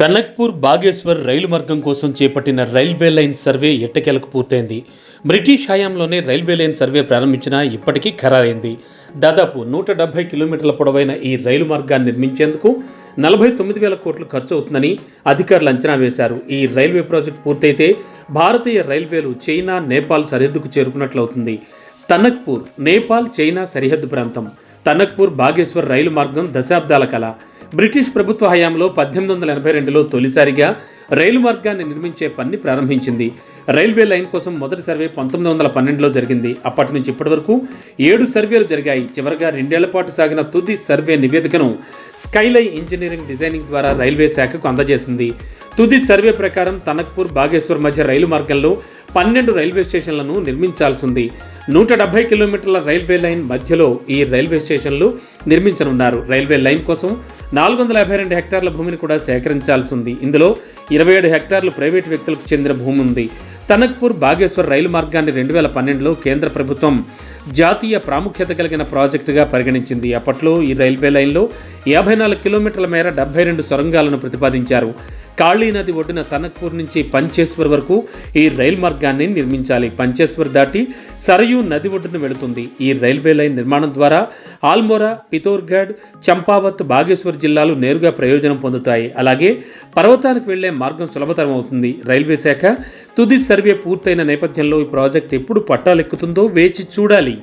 టనక్పూర్ బాగేశ్వర్ రైలు మార్గం కోసం చేపట్టిన రైల్వే లైన్ సర్వే ఎట్టకేలకు పూర్తయింది. బ్రిటిష్ హయాంలోనే రైల్వే లైన్ సర్వే ప్రారంభించినా ఇప్పటికీ ఖరారైంది. దాదాపు నూట డెబ్బై కిలోమీటర్ల పొడవైన ఈ రైలు మార్గాన్ని నిర్మించేందుకు నలభై తొమ్మిది వేల కోట్లు ఖర్చు అవుతుందని అధికారులు అంచనా వేశారు. ఈ రైల్వే ప్రాజెక్టు పూర్తయితే భారతీయ రైల్వేలు చైనా నేపాల్ సరిహద్దుకు చేరుకున్నట్లవుతుంది. తనక్పూర్ నేపాల్ చైనా సరిహద్దు ప్రాంతం. తనక్పూర్ బాగేశ్వర్ రైలు మార్గం దశాబ్దాల కళ బ్రిటిష్ ప్రభుత్వ హయాంలో పద్దెనిమిది వందల ఎనభై రెండులో తొలిసారిగా రైలు మార్గాన్ని నిర్మించే పనిని ప్రారంభించింది. రైల్వే లైన్ కోసం మొదటి సర్వే పంతొమ్మిది వందల పన్నెండులో జరిగింది. అప్పటి నుంచి ఇప్పటి వరకు ఏడు సర్వేలు జరిగాయి. చివరగా రెండేళ్ళ పాటు సాగిన తుది సర్వే నివేదికను స్కైలై ఇంజనీరింగ్ డిజైనింగ్ ద్వారా రైల్వే శాఖకు అందజేసింది. తుది సర్వే ప్రకారం తనక్పూర్ బాగేశ్వర్ మధ్య రైలు మార్గంలో పన్నెండు రైల్వే స్టేషన్లను నిర్మించాల్సింది నూట డెబ్బై కిలోమీటర్ల రైల్వే లైన్ మధ్యలో ఈ రైల్వే స్టేషన్లు నిర్మించనున్నారు. రైల్వే లైన్ కోసం నాలుగు వందల యాభై రెండు హెక్టార్ల భూమిని కూడా సేకరించాల్సి ఉంది ఇందులో ఇరవై ఏడు హెక్టార్లు ప్రైవేటు వ్యక్తులకు చెందిన భూమి ఉంది. తనక్పూర్ బాగేశ్వర్ రైలు మార్గాన్ని రెండు వేల పన్నెండులో కేంద్ర ప్రభుత్వం జాతీయ ప్రాముఖ్యత కలిగిన ప్రాజెక్టుగా పరిగణించింది. అప్పట్లో ఈ రైల్వే లైన్లో యాభై నాలుగు కిలోమీటర్ల మేర డెబ్బై రెండు సొరంగాలను ప్రతిపాదించారు. కాళీ నది ఒడ్డున తనక్పూర్ నుంచి పంచేశ్వర్ వరకు ఈ రైలు మార్గాన్ని నిర్మించాలి. పంచేశ్వర్ దాటి సరయూ నది ఒడ్డున వెళుతుంది. ఈ రైల్వే లైన్ నిర్మాణం ద్వారా ఆల్మోరా పితోర్గఢ్ చంపావత్ బాగేశ్వర్ జిల్లాలు నేరుగా ప్రయోజనం పొందుతాయి. అలాగే పర్వతానికి వెళ్ళే మార్గం సులభతరం అవుతుంది. రైల్వే శాఖ తుది సర్వే పూర్తయిన నేపథ్యంలో ఈ ప్రాజెక్ట్ ఎప్పుడు పట్టాలెక్కుతుందో వేచి చూడాలి.